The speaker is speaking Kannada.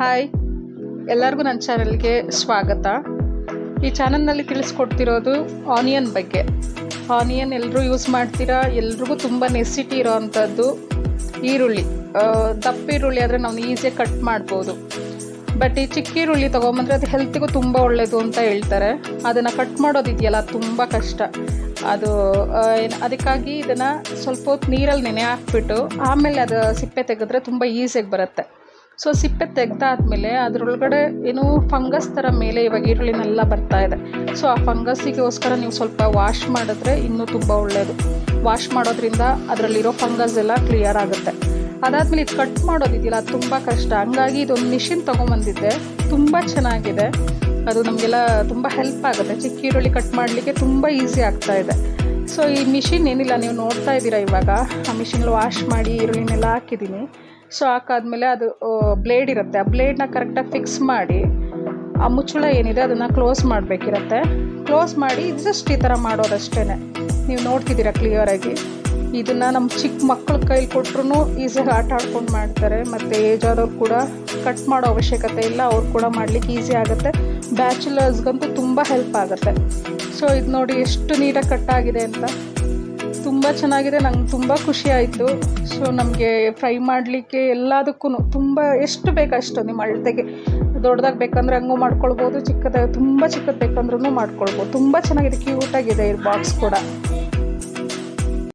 ಹಾಯ್. ಎಲ್ಲರಿಗೂ ನನ್ನ ಚಾನಲ್ಗೆ ಸ್ವಾಗತ. ಈ ಚಾನಲ್ನಲ್ಲಿ ತಿಳಿಸ್ಕೊಡ್ತಿರೋದು ಆನಿಯನ್ ಬಗ್ಗೆ. ಆನಿಯನ್ ಎಲ್ಲರೂ ಯೂಸ್ ಮಾಡ್ತೀರಾ? ಎಲ್ರಿಗೂ ತುಂಬ ನೆಸಿಟಿ ಇರೋ ಅಂಥದ್ದು ಈರುಳ್ಳಿ ದಪ್ಪ ಈರುಳ್ಳಿ ಆದರೆ ನಾವು ಈಸಿಯಾಗಿ ಕಟ್ ಮಾಡ್ಬೋದು. ಬಟ್ ಈ ಚಿಕ್ಕ ಈರುಳ್ಳಿ ತೊಗೊಂಬಂದರೆ ಅದು ಹೆಲ್ತಿಗೂ ತುಂಬ ಒಳ್ಳೆಯದು ಅಂತ ಹೇಳ್ತಾರೆ. ಅದನ್ನು ಕಟ್ ಮಾಡೋದಿದೆಯಲ್ಲ, ತುಂಬ ಕಷ್ಟ. ಅದು ಅದಕ್ಕಾಗಿ ಇದನ್ನು ಸ್ವಲ್ಪ ಹೊತ್ತು ನೀರಲ್ಲಿ ನೆನೆ ಹಾಕ್ಬಿಟ್ಟು ಆಮೇಲೆ ಅದು ಸಿಪ್ಪೆ ತೆಗೆದ್ರೆ ತುಂಬ ಈಸಿಯಾಗಿ ಬರುತ್ತೆ. ಸೊ ಸಿಪ್ಪೆ ತೆಗ್ದಾದ್ಮೇಲೆ ಅದರೊಳಗಡೆ ಏನು ಫಂಗಸ್ ಥರ ಮೇಲೆ ಇವಾಗ ಈರುಳ್ಳಿನೆಲ್ಲ ಬರ್ತಾ ಇದೆ. ಸೊ ಆ ಫಂಗಸ್ಸಿಗೋಸ್ಕರ ನೀವು ಸ್ವಲ್ಪ ವಾಶ್ ಮಾಡಿದ್ರೆ ಇನ್ನೂ ತುಂಬ ಒಳ್ಳೆಯದು ವಾಶ್ ಮಾಡೋದ್ರಿಂದ ಅದರಲ್ಲಿರೋ ಫಂಗಸ್ ಎಲ್ಲ ಕ್ಲಿಯರ್ ಆಗುತ್ತೆ. ಅದಾದಮೇಲೆ ಇದು ಕಟ್ ಮಾಡೋದಿದೆಯಲ್ಲ ಅದು ತುಂಬ ಕಷ್ಟ. ಹಂಗಾಗಿ ಇದೊಂದು ಮಿಷಿನ್ ತೊಗೊಂಬಂದಿದ್ದೆ. ತುಂಬ ಚೆನ್ನಾಗಿದೆ. ಅದು ನಮಗೆಲ್ಲ ತುಂಬ ಹೆಲ್ಪ್ ಆಗುತ್ತೆ. ಚಿಕ್ಕ ಈರುಳ್ಳಿ ಕಟ್ ಮಾಡಲಿಕ್ಕೆ ತುಂಬ ಈಸಿ ಆಗ್ತಾ ಇದೆ. ಸೊ ಈ ಮಿಷಿನ್ ಏನಿಲ್ಲ, ನೀವು ನೋಡ್ತಾ ಇದ್ದೀರಾ ಇವಾಗ. ಆ ಮಿಷಿನಲ್ಲಿ ವಾಶ್ ಮಾಡಿ ಈರುಳ್ಳಿನೆಲ್ಲ ಹಾಕಿದ್ದೀನಿ. ಸೊ ಹಾಕಾದ್ಮೇಲೆ ಅದು ಬ್ಲೇಡ್ ಇರುತ್ತೆ. ಆ ಬ್ಲೇಡ್ನ ಕರೆಕ್ಟಾಗಿ ಫಿಕ್ಸ್ ಮಾಡಿ, ಆ ಮುಚ್ಚಳ ಏನಿದೆ ಅದನ್ನು ಕ್ಲೋಸ್ ಮಾಡಬೇಕಿರತ್ತೆ. ಕ್ಲೋಸ್ ಮಾಡಿ ಜಸ್ಟ್ ಈ ಥರ ಮಾಡೋದಷ್ಟೇ ನೀವು ನೋಡ್ತಿದ್ದೀರಾ ಕ್ಲಿಯರಾಗಿ ಇದನ್ನು ನಮ್ಮ ಚಿಕ್ಕ ಮಕ್ಕಳ ಕೈಲಿ ಕೊಟ್ರು ಈಸಿಯಾಗಿ ಆಟ ಆಡ್ಕೊಂಡು ಮಾಡ್ತಾರೆ. ಮತ್ತು ಏಜ್ ಆದವ್ರು ಕೂಡ ಕಟ್ ಮಾಡೋ ಅವಶ್ಯಕತೆ ಇಲ್ಲ. ಅವ್ರು ಕೂಡ ಮಾಡಲಿಕ್ಕೆ ಈಸಿ ಆಗುತ್ತೆ. ಬ್ಯಾಚುಲರ್ಸ್ಗಂತೂ ತುಂಬ ಹೆಲ್ಪ್ ಆಗುತ್ತೆ. ಸೊ ಇದು ನೋಡಿ ಎಷ್ಟು ನೀಟಾಗಿ ಕಟ್ ಆಗಿದೆ ಅಂತ. ತುಂಬ ಚೆನ್ನಾಗಿದೆ, ನಂಗೆ ತುಂಬ ಖುಷಿ ಆಯಿತು. ಸೊ ನಮಗೆ ಫ್ರೈ ಮಾಡಲಿಕ್ಕೆ ಎಲ್ಲದಕ್ಕೂ ತುಂಬ, ಎಷ್ಟು ಬೇಕಷ್ಟು ನಿಮ್ಮ ಅಳತೆಗೆ. ದೊಡ್ಡದಾಗಿ ಬೇಕಂದ್ರೆ ಹಂಗೂ ಮಾಡ್ಕೊಳ್ಬೋದು, ಚಿಕ್ಕದಾಗಿ, ತುಂಬ ಚಿಕ್ಕದು ಬೇಕಂದ್ರೂ ಮಾಡ್ಕೊಳ್ಬೋದು. ತುಂಬ ಚೆನ್ನಾಗಿದೆ ಕ್ಯೂಟಾಗಿದೆ ಈ ಬಾಕ್ಸ್ ಕೂಡ.